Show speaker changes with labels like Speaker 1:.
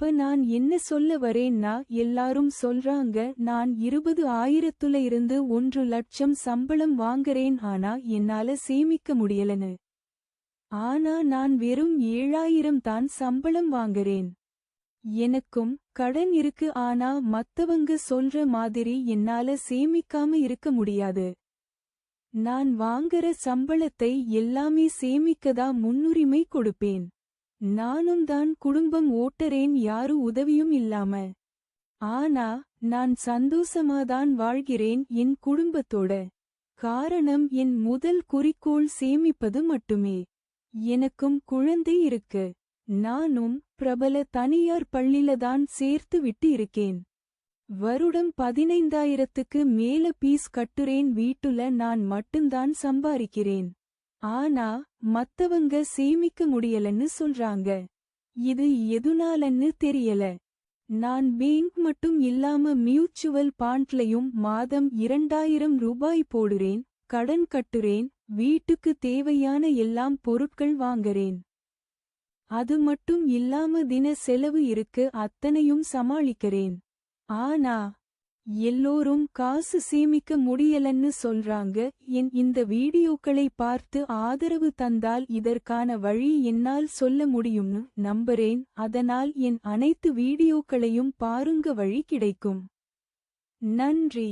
Speaker 1: அப்ப நான் என்ன சொல்ல வரேன்னா எல்லாரும் சொல்றாங்க நான் இருபது ஆயிரத்துல இருந்து ஒன்று லட்சம் சம்பளம் வாங்குறேன் ஆனா என்னால சேமிக்க முடியலன்னு. ஆனா நான் வெறும் ஏழாயிரம் தான் சம்பளம் வாங்குறேன். எனக்கும் கடன் இருக்கு ஆனா மத்தவங்க சொல்ற மாதிரி என்னால சேமிக்காம இருக்க முடியாது. நான் வாங்குற சம்பளத்தை எல்லாமே சேமிக்கதா முன்னுரிமை கொடுப்பேன். நானும் தான் குடும்பம் ஓட்டறேன் யாரு உதவியும் இல்லாம. ஆனா நான் சந்தோஷமாதான் வாழ்கிறேன் என் குடும்பத்தோட. காரணம் என் முதல் குறிக்கோள் சேமிப்பது மட்டுமே. எனக்கும் குழந்தை இருக்கு. நானும் பிரபல தனியார் பள்ளிலதான் சேர்த்து விட்டு இருக்கேன். வருடம் பதினைந்தாயிரத்துக்கு மேல பீஸ் கட்டுறேன் வீட்டுல நான் மட்டும்தான் சம்பாதிக்கிறேன் ஆனா மத்தவங்க சேமிக்க முடியலன்னு சொல்றாங்க. இது எதுனாலன்னு தெரியல. நான் பேங்க் மட்டும் இல்லாம மியூச்சுவல் பாண்ட்லயும் மாதம் இரண்டாயிரம் ரூபாய் போடுறேன் கடன் கட்டுறேன் வீட்டுக்கு தேவையான எல்லாம் பொருட்கள் வாங்கறேன். அது மட்டும் இல்லாம தின செலவு இருக்கு அத்தனையும் சமாளிக்கிறேன். ஆனா எல்லோரும் காசு சேமிக்க முடியலன்னு சொல்றாங்க. என் இந்த வீடியோக்களை பார்த்து ஆதரவு தந்தால் இதற்கான வழி என்னால் சொல்ல முடியும்னு நம்புறேன். அதனால் என் அனைத்து வீடியோக்களையும் பாருங்க வழி கிடைக்கும். நன்றி.